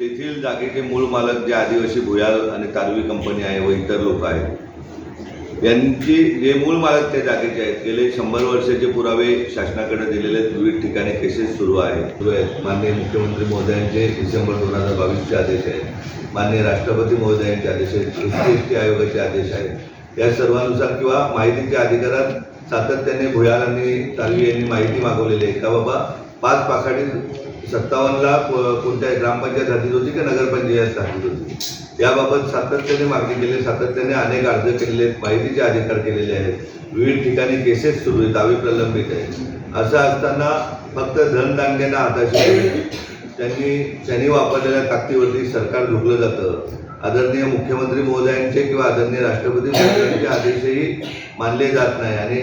तेथील जागेचे मूळ मालक जे आदिवासी भुयाल आणि तारवी कंपनी आहे व इतर लोक आहेत यांची जे मूळ मालक त्या जागेचे आहेत गेले शंभर वर्षाचे पुरावे शासनाकडे दिलेले विविध ठिकाणी केसेस सुरू आहेत. सुरू आहेत. माननीय मुख्यमंत्री महोदयांचे डिसेंबर दोन हजार बावीसचे आदेश आहेत. माननीय राष्ट्रपती महोदयांचे आदेश आहेत. एस टी एस टी आयोगाचे आदेश आहेत. या सर्वानुसार किंवा माहितीच्या अधिकारात सातत्याने भुयाल आणि तालवी यांनी माहिती मागवलेली आहे. का बाबा? पाच पाखाडी सत्तावन्नला कोणत्या ग्रामपंचायत हातीत होती की नगरपंचायत हातीत होती. याबाबत सातत्याने मागणी केली सातत्याने अनेक अर्ज केलेले आहेत माहितीचे अधिकार केलेले आहेत. विविध ठिकाणी केसेस सुरू आहेत दावे प्रलंबित आहेत. असं असताना फक्त धनदांड्यांना हाताशी त्यांनी त्यांनी वापरलेल्या ताकदीवरती सरकार झुकलं जातं. आदरणीय मुख्यमंत्री महोदयांचे किंवा आदरणीय राष्ट्रपती महोदयांचे आदेशही मानले जात नाही आणि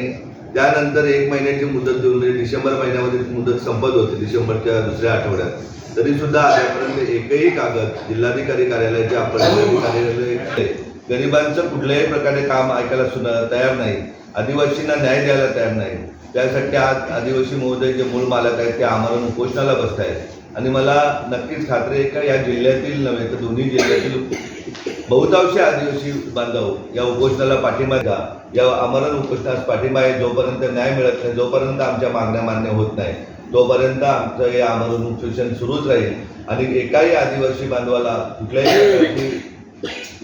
त्यानंतर एक महिन्याची मुदत देऊन म्हणजे डिसेंबर महिन्यामध्ये मुदत संपत होती डिसेंबरच्या दुसऱ्या आठवड्यात. तरी सुद्धा आतापर्यंत एकही कागद जिल्हाधिकारी कार्यालयाचे आपण कार्यालय गरिबांचं कुठल्याही प्रकारे काम ऐकायला सुद्धा तयार नाही. आदिवासींना न्याय द्यायला तयार नाही. त्यासाठी आज आदिवासी महोदय जे मूळ मालक आहेत ते आम्हाला उपोषणाला बसत आहेत आणि मला नक्कीच खात्री आहे का या जिल्ह्यातील नव्हे तर दोन्ही जिल्ह्यातील बहुतांशी आदिवासी बांधव या उपोषणाला पाठिंबा द्या. या आमरण उपोषणास पाठिंबा आहे. जोपर्यंत न्याय मिळत नाही जोपर्यंत आमच्या मागण्या मान्य होत नाही तोपर्यंत आमचं हे आमरण उपोषण सुरूच राहील. आणि एकाही आदिवासी बांधवाला कुठल्याही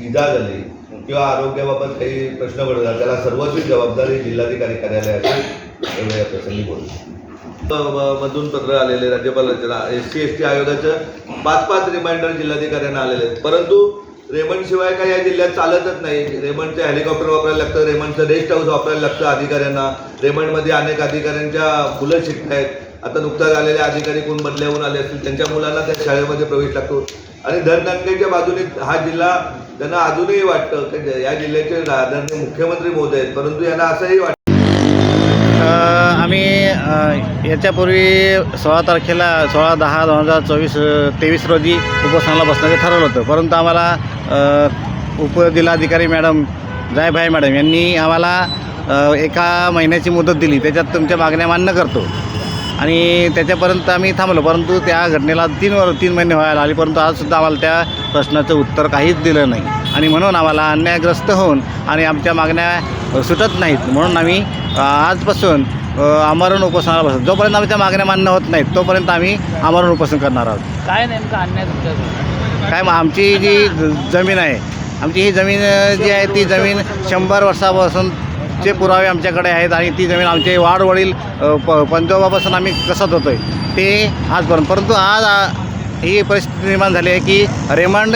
इजा झाली किंवा आरोग्याबाबत काही प्रश्न पडला त्याला सर्वस्वी जबाबदारी जिल्हाधिकारी कार्यालयाची एवढ्या प्रसंगी बोलू मधून पत्र आलेले राज्यपालांच्या एस सी एस टी आयोगाचं पाच पाच रिमाइंडर जिल्हाधिकाऱ्यांना आलेले आहेत. परंतु रेमंड शिवाय काय या जिल्ह्यात चालतच नाही. रेमंडचे हेलिकॉप्टर वापरायला लागतं रेमंडचं रेस्ट हाऊस वापरायला लागतं अधिकाऱ्यांना. रेमंडमध्ये अनेक अधिकाऱ्यांच्या मुलं शिकत आहेत आता नुकताच आलेले अधिकारी कोण बदल्याहून आले असतील त्यांच्या मुलांना त्या शाळेमध्ये प्रवेश लागतो. आणि धनदानगेच्या बाजूने हा जिल्हा त्यांना अजूनही वाटतं की या जिल्ह्याचे आदरणीय मुख्यमंत्री महोदय आहेत. परंतु यांना असंही वाटतं आम्ही याच्यापूर्वी सोळा तारखेला सोळा दहा दोन हजार चोवीस तेवीस रोजी उपोषणाला बसण्याचं ठरवलं होतं. परंतु आम्हाला उपजिल्हाधिकारी मॅडम जायभाई मॅडम यांनी आम्हाला एका महिन्याची मुदत दिली. त्याच्यात तुमच्या मागण्या मान्य करतो. आणि त्याच्यापर्यंत आम्ही थांबलो. परंतु त्या घटनेला तीन वर तीन महिने व्हायला आले. परंतु आजसुद्धा आम्हाला त्या प्रश्नाचं उत्तर काहीच दिलं नाही. आणि म्हणून आम्हाला अन्यायग्रस्त होऊन आणि आमच्या मागण्या सुटत नाहीत. म्हणून आम्ही आजपासून आमरण उपोषणाला बसतो जोपर्यंत आमच्या मागण्या मान्य होत नाहीत तोपर्यंत आम्ही आमरण उपोषण करणार आहोत. काय नेमकं अन्याय तुमच्या काय मग आमची जी ज- जमीन आहे आमची ही जमीन जी आहे ती जमीन शंभर वर्षापासून चे पुरावे आमच्याकडे आहेत आणि ती जमीन आमचे वाडवडील प पंजोबापासून आम्ही कसत होतो आहे ते आजपर्यंत. परंतु आज ही परिस्थिती निर्माण झाली आहे की रेमंड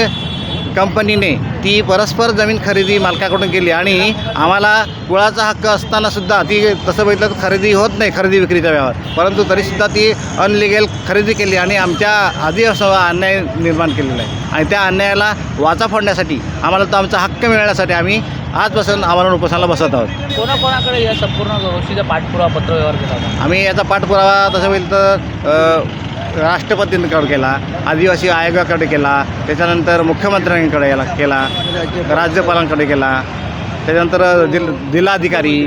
कंपनीने ती परस्पर जमीन खरेदी मालकाकडून केली आणि आम्हाला कुळाचा हक्क असताना सुद्धा ती तसं बघितलं तर खरेदी होत नाही खरेदी विक्रीचा व्यवहार परंतु तरीसुद्धा ती अनलिगल खरेदी केली आणि आमच्या आधी असं अन्याय निर्माण केलेला आहे. आणि त्या अन्यायाला वाचा फोडण्यासाठी आम्हाला तो आमचा हक्क मिळण्यासाठी आम्ही आजपासून आम्हाला उपोषणाला बसत आहोत. कोणाकोणाकडे या संपूर्ण गोष्टीचा पाठपुरावा पत्र व्यवहार केला होता? आम्ही याचा पाठपुरावा तसं बघितलं तर अ, राष्ट्रपतींकडे केला आदिवासी आयोगाकडे केला त्याच्यानंतर मुख्यमंत्र्यांकडे याला केला राज्यपालांकडे केला त्याच्यानंतर जिल जिल्हाधिकारी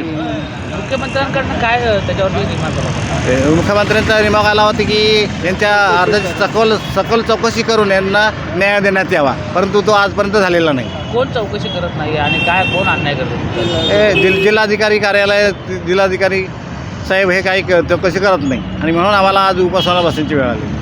मुख्यमंत्र्यांकडनं काय त्याच्यावरती निर्माण मुख्यमंत्र्यांचा निमक आला होता की यांच्या अर्जाची सखोल सखोल चौकशी करून यांना न्याय देण्यात यावा. परंतु तो आजपर्यंत झालेला नाही. कोण चौकशी करत नाही आणि काय कोण अन्याय करतो हे जिल जिल्हाधिकारी कार्यालय जिल्हाधिकारी साहेब हे काही क- चौकशी करत नाही. आणि म्हणून आम्हाला आज उपासनाला बसायची वेळ आली.